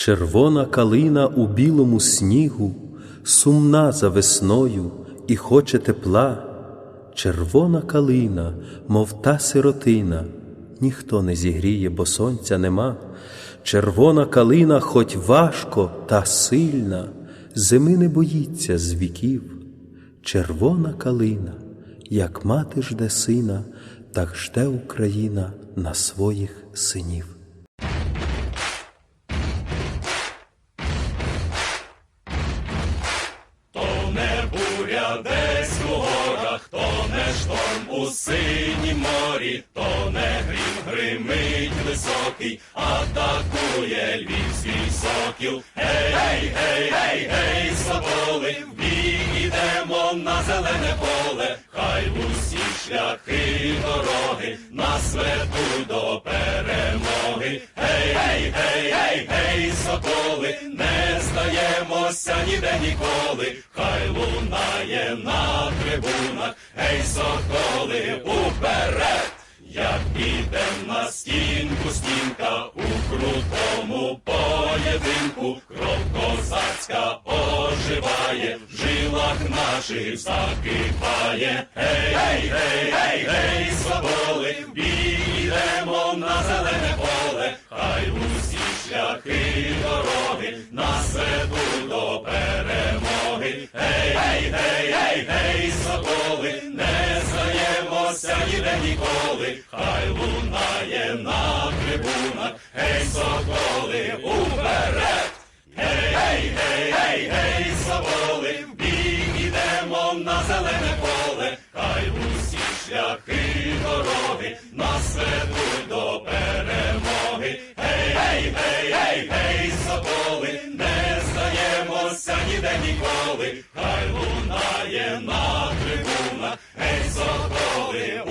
Червона калина у білому снігу, сумна за весною і хоче тепла. Червона калина, мов та сиротина, ніхто не зігріє, бо сонця нема. Червона калина, хоть важко та сильна, зими не боїться з віків. Червона калина, як мати жде сина, так жде Україна на своїх синів. Десь у горах, то не шторм у синім морі, то не грім гримить високий, атакує львівський сокіл. Гей, гей, гей, гей, гей, соболи, в бій ідемо на зелене поле, хай усі шляхи дороги нас ведуть до перемоги. Гей, гей, гей, гей, гей, соколи, не здаємося ніде ніколи, хай лунає на трибунах, гей, соколи, уперед! Як підем на стінку стінка у крутому поєдинку, кров козацька оживає, жилах наших закипає. Гей, гей, гей, гей, гей, соболи, йдемо на зелене поле, хай усі шляхи дороги нас ведуть до перемоги. Гей, гей, гей, гей, гей, соколи, не здаємося ніде ніколи, хай лунає на трибунах, гей, соколи, шляхи дороги нас ведуть до перемоги. Гей, гей, гей, гей, гей, соколи, не здаємося ніде ніколи, хай лунає на трибунах, гей, соколи,